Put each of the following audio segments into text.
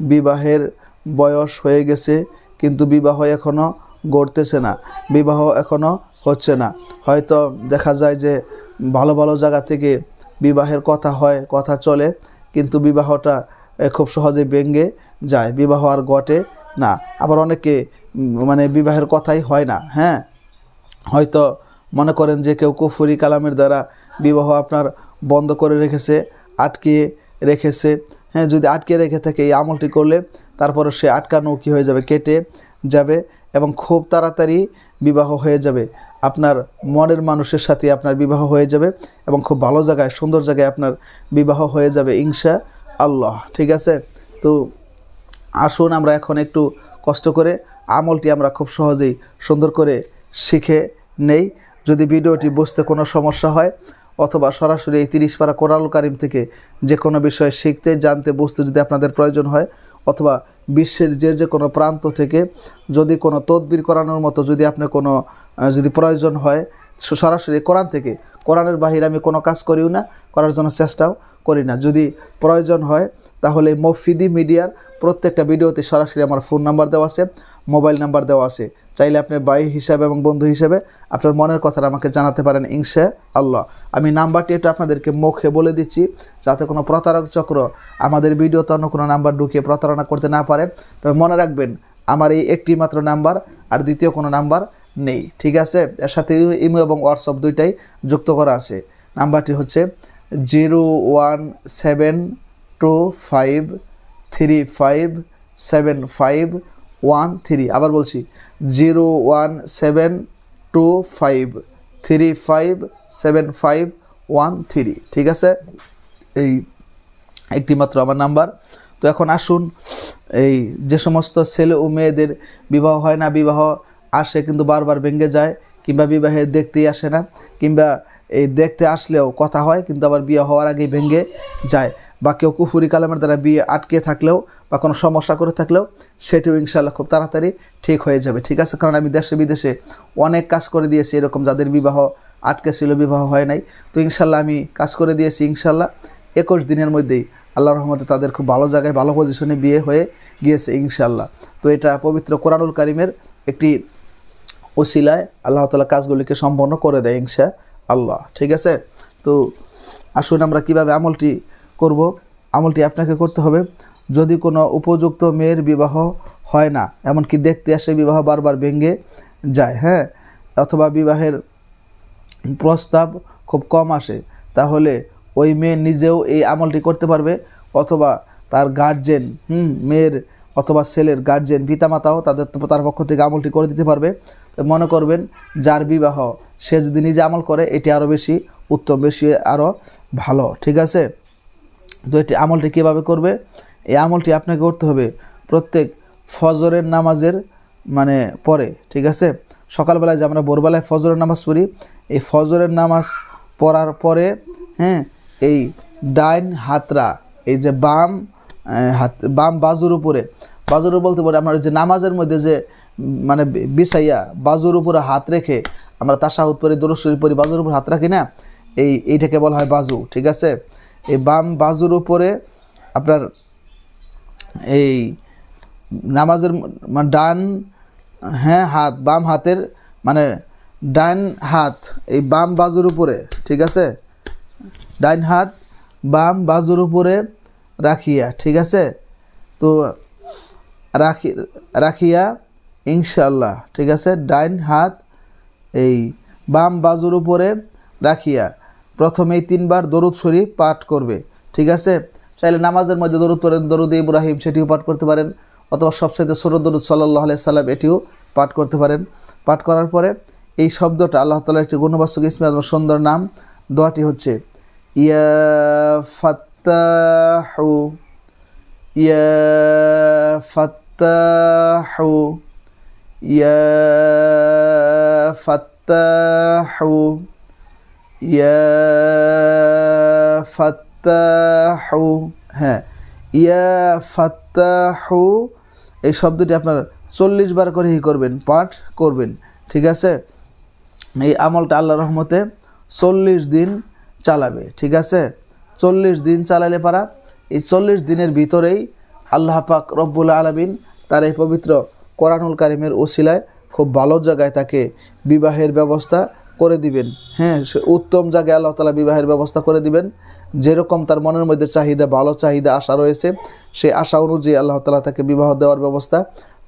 বিবাহের বয়স হয়ে গেছে, কিন্তু বিবাহ এখনও গড়তেছে না। বিবাহ এখনও হচ্ছে না। হয়তো দেখা যায় যে ভালো ভালো জায়গা থেকে বিবাহের কথা হয়, কথা চলে, কিন্তু বিবাহটা খুব সহজে ভেঙ্গে যায়। বিবাহ আর ঘটে না। আবার অনেকে মানে বিবাহের কথাই হয় না হ্যাঁ? হয়তো মনে করেন যে কেউ কুফুরি কালামের দ্বারা বিবাহ আপনার বন্ধ করে রেখেছে আটকে রেখেছে হ্যাঁ যদি আটকে রেখে থাকে এই আমলটি করলে তারপরে সে আটকানো কী হয়ে যাবে? কেটে যাবে এবং খুব তাড়াতাড়ি বিবাহ হয়ে যাবে। আপনার মনের মানুষের সাথে আপনার বিবাহ হয়ে যাবে এবং খুব ভালো জায়গায়, সুন্দর জায়গায় আপনার বিবাহ হয়ে যাবে ইনশা আল্লাহ ঠিক আছে? তো আসুন আমরা এখন একটু কষ্ট করে আমলটি আমরা খুব সহজেই সুন্দর করে শিখে নেই। যদি ভিডিওটি বুঝতে কোনো সমস্যা হয় অথবা সরাসরি এই তিরিশ পারা কোরআনুল কারিম থেকে যে কোনো বিষয় শিখতে, জানতে বুঝতে যদি আপনাদের প্রয়োজন হয়, অথবা বিশ্বের যে যে কোনো প্রান্ত থেকে যদি কোনো তদবির করানোর মতো যদি আপনার কোনো যদি প্রয়োজন হয় সরাসরি কোরআন থেকে, কোরআনের বাহিরে আমি কোনো কাজ করিও না, করার জন্য চেষ্টাও করি না। যদি প্রয়োজন হয়, তাহলে মফিদি মিডিয়ার প্রত্যেকটা ভিডিওতে সরাসরি আমার ফোন নাম্বার দেওয়া আছে, মোবাইল নাম্বার দেওয়া আছে। চাইলে আপনি ভাই হিসাবে এবং বন্ধু হিসাবে আপনার মনের কথাটা আমাকে জানাতে পারেন ইনশা আল্লাহ আমি নাম্বারটি একটু আপনাদেরকে মুখে বলে দিচ্ছি, যাতে কোনো প্রতারক চক্র আমাদের ভিডিওতে অন্য কোনো নাম্বার ঢুকিয়ে প্রতারণা করতে না পারে। তবে মনে রাখবেন, আমার এই একটি মাত্র নাম্বার আর দ্বিতীয় কোনো নাম্বার নেই, ঠিক আছে? এর সাথে ইমো এবং হোয়াটসঅ্যাপ দুইটাই যুক্ত করা আছে। নাম্বারটি হচ্ছে zero one seven two five three five seven five one three আবার বলছি zero one seven two five three five seven five one three ঠিক আছে? এই একটি মাত্র আমার নাম্বার। তো এখন আসুন, এই যে সমস্ত ছেলে ও মেয়েদের বিবাহ হয় না, বিবাহ আসে কিন্তু বারবার ভেঙে যায়, কিংবা বিবাহে দেখতেই আসে না, কিংবা এই দেখতে আসলেও কথা হয়, কিন্তু আবার বিয়ে হওয়ার আগেই ভেঙে যায়। বা কেউ কুফুরি কালামের দ্বারা বিয়ে আটকে থাকলেও বা কোনো সমস্যা করে থাকলেও সেটিও ইনশাল্লাহ খুব তাড়াতাড়ি ঠিক হয়ে যাবে, ঠিক আছে? কারণ আমি দেশে বিদেশে অনেক কাজ করে দিয়েছি, এরকম যাদের বিবাহ আটকে ছিল, বিবাহ হয় নাই। তো ইনশাল্লাহ আমি কাজ করে দিয়েছি ইনশাল্লাহ একুশ দিনের মধ্যেই আল্লাহ রহমতে তাদের খুব ভালো জায়গায়, ভালো পজিশনে বিয়ে হয়ে গিয়েছে ইনশাল্লাহ তো এটা পবিত্র কোরআনুল কারিমের একটি ওসিলায় আল্লাহ তালা কাজগুলিকে সম্পন্ন করে দেয়, ইনশা আল্লাহ, ঠিক আছে? তো আসুন আমরা কীভাবে আমলটি করব? আমলটি আপনাকে করতে হবে, যদি কোনো উপযুক্ত মেয়ের বিবাহ হয় না, এমনকি দেখতে আসে বিবাহ বারবার ভেঙে যায় হ্যাঁ? অথবা বিবাহের প্রস্তাব খুব কম আসে, তাহলে ওই মেয়ে নিজেও এই আমলটি করতে পারবে, অথবা তার গার্জেন হুম, মেয়ের অথবা ছেলের গার্জেন পিতামাতাও তাদের, তার পক্ষ থেকে আমলটি করে দিতে পারবে। মনে করবেন, যার বিবাহ সে যদি নিজে আমল করে, এটি আরও বেশি উত্তম, বেশি আরও ভালো। ঠিক আছে? তো এটি আমলটি কীভাবে করবে? এই আমলটি আপনাকে করতে হবে প্রত্যেক ফজরের নামাজের মানে পরে, ঠিক আছে? সকালবেলায় যে আমরা ভোরবেলায় ফজরের নামাজ পড়ি, এই ফজরের নামাজ পড়ার পরে হ্যাঁ এই ডাইন হাতরা, এই যে বাম হাত, বাম বাজুর উপরে, বাজুর বলতে পারি আমরা যে নামাজের মধ্যে যে মানে বিছাইয়া বাজুর উপরে হাত রেখে আমরা তাসাহুদ পরি দরশরী পরি, বাজুর উপর হাত রাখি না? এই, এইটাকে বলা হয় বাজু, ঠিক আছে? এই বাম বাজুর উপরে আপনার এই নামাজের মানে ডান হ্যাঁ হাত, বাম হাতের মানে ডান হাত, এই বাম বাজুর উপরে, ঠিক আছে? ডাইন হাত, বাম বাজুর উপরে রাখিয়া, ঠিক আছে? তো রাখি, রাখিয়া ইনশাল্লাহ ঠিক আছে? ডাইন হাত এই বাম বাজুর উপরে রাখিয়া প্রথমেই তিনবার দরুদ শরীফ পাঠ করবে। ঠিক আছে? চাইলে নামাজের মধ্যে দরুদ পড়েন, দরুদ ইব্রাহিম সেটিও পাঠ করতে পারেন, অথবা সবসাইতে সরদ দরুদ সাল্লাহ সাল্লাম, এটিও পাঠ করতে পারেন। পাঠ করার পরে এই শব্দটা আল্লাহ তালার একটি গুণবাস্তব ইসমে আজম সুন্দর নাম, দোয়াটি হচ্ছে, ইয়া ফাত্তাহু ইয়া ফাত্তাহু, ইয়া ফাত্তাহু, ইয়া ফাত্তাহু হ্যাঁ ইয়া ফাত্তাহু, এই শব্দটি আপনার চল্লিশ বার করে ই করবেন, পাঠ করবেন, ঠিক আছে? এই আমলটা আল্লাহ রহমতে চল্লিশ দিন চালাবে, ঠিক আছে? চল্লিশ দিন চালালে পারা, এই চল্লিশ দিনের ভিতরেই আল্লাহ পাক রব্বুল আলমিন তার এই পবিত্র কোরআনুল কারিমের ওসিলায় খুব ভালো জায়গায় তাকে বিবাহের ব্যবস্থা করে দিবেন। হ্যাঁ সে উত্তম জায়গায় আল্লাহ তালা বিবাহের ব্যবস্থা করে দিবেন। যেরকম তার মনের মধ্যে চাহিদা, ভালো চাহিদা, আশা রয়েছে সেই আশা অনুযায়ী আল্লাহ তালা তাকে বিবাহ দেওয়ার ব্যবস্থা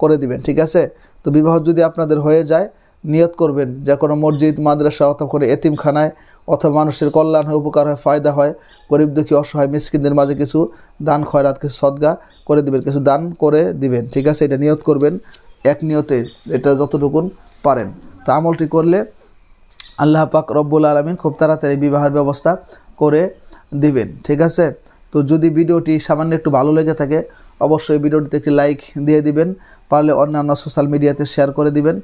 করে দিবেন, ঠিক আছে? তো বিবাহ যদি আপনাদের হয়ে যায়, নিয়ত করবেন, যে কোনো মসজিদ, মাদ্রাসা অথবা কোনো এতিমখানায় অথবা মানুষের কল্যাণ হয় উপকার হয়, ফায়দা হয়, গরিব দুঃখী, অসহায়, মিসকিনদের মাঝে কিছু দান, খয়রাত, কিছু সদগা করে দিবেন, কিছু দান করে দিবেন, ঠিক আছে? এটা নিয়ত করবেন। এক নিয়তে এটা যতটুকুন পারেন। তো আমলটি করলে আল্লাহ পাক রব্বুল আলমিন খুব তাড়াতাড়ি বিবাহের ব্যবস্থা করে দিবেন। ঠিক আছে? তো যদি ভিডিওটি সামান্য একটু ভালো লেগে থাকে, অবশ্যই ভিডিওটিতে একটি লাইক দিয়ে দিবেন, পারলে অন্যান্য সোশ্যাল মিডিয়াতে শেয়ার করে দিবেন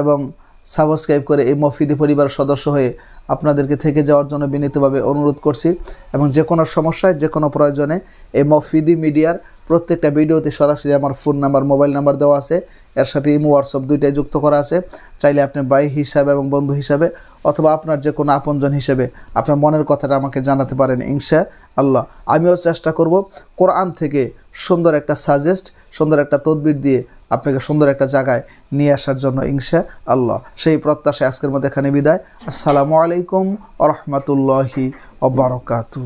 এবং সাবস্ক্রাইব করে এই মফিদি পরিবার সদস্য হয়ে আপনাদেরকে থেকে যাওয়ার জন্য বিনীতভাবে অনুরোধ করছি এবং যে কোনো সমস্যায়, যে কোনো প্রয়োজনে এই মফিদি মিডিয়ার প্রত্যেকটা ভিডিওতে সরাসরি আমার ফোন নাম্বার, মোবাইল নাম্বার দেওয়া আছে। এর সাথে ইমো, হোয়াটসঅ্যাপ দুইটাই যুক্ত করা আছে। চাইলে আপনি ভাই হিসাবে এবং বন্ধু হিসাবে অথবা আপনার যে কোনো আপনজন হিসেবে আপনার মনের কথাটা আমাকে জানাতে পারেন, ইনশা আল্লাহ। আমিও চেষ্টা করব কোরআন থেকে সুন্দর একটা সাজেস্ট সুন্দর একটা তদবির দিয়ে আপনাকে সুন্দর একটা জায়গায় নিয়ে আসার জন্য ইনশা আল্লাহ। সেই প্রত্যাশায় আজকের মধ্যে এখানে বিদায়। আসসালামু আলাইকুম আ রহমতুল্লাহি অবরকাতু